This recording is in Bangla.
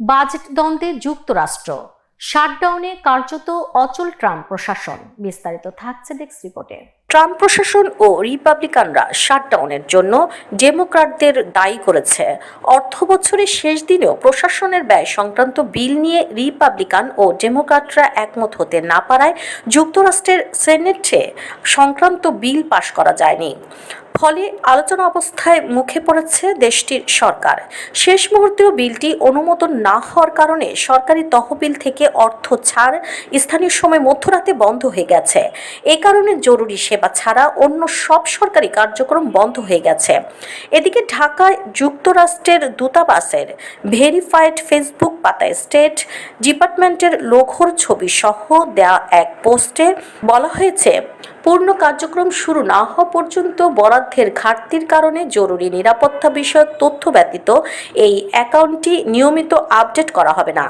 বাজেট দ্বন্দ্বে যুক্তরাষ্ট্র। শাটডাউনে কার্যত অচল ট্রাম্প প্রশাসন। বিস্তারিত থাকছে ডেস্ক রিপোর্টে। ট্রাম্প প্রশাসন ও রিপাবলিকানরা শাটডাউনের জন্য ডেমোক্রাটদের দায়ী করেছে। অর্থ বছরের শেষ দিনেও প্রশাসনের ব্যয় সংক্রান্ত বিল নিয়ে রিপাবলিকান ও ডেমোক্রাটরা একমত হতে না পারায় যুক্তরাষ্ট্রের সেনেটে সংক্রান্ত বিল পাশ করা যায়নি। ফলে আলোচনা অবস্থায় মুখে পড়েছে দেশটির সরকার। শেষ মুহূর্তেও বিলটি অনুমোদন না হওয়ার কারণে সরকারি তহবিল থেকে অর্থ ছাড় স্থানীয় সময় মধ্যরাতে বন্ধ হয়ে গেছে। এ কারণে জরুরি সেবা ছাড়া অন্য সব সরকারি কার্যক্রম বন্ধ হয়ে গেছে। এদিকে ঢাকায় যুক্তরাষ্ট্রের দূতাবাসের ভেরিফাইড ফেসবুক পাতায় স্টেট ডিপার্টমেন্টের লোঘোর ছবি সহ দেয়া এক পোস্টে বলা হয়েছে পূর্ণ কার্যক্রম শুরু না হওয়া পর্যন্ত বরাদ্দের ঘাটতির কারণে জরুরি নিরাপত্তা বিষয়ক তথ্য ব্যতীত এই অ্যাকাউন্টটি নিয়মিত আপডেট করা হবে না।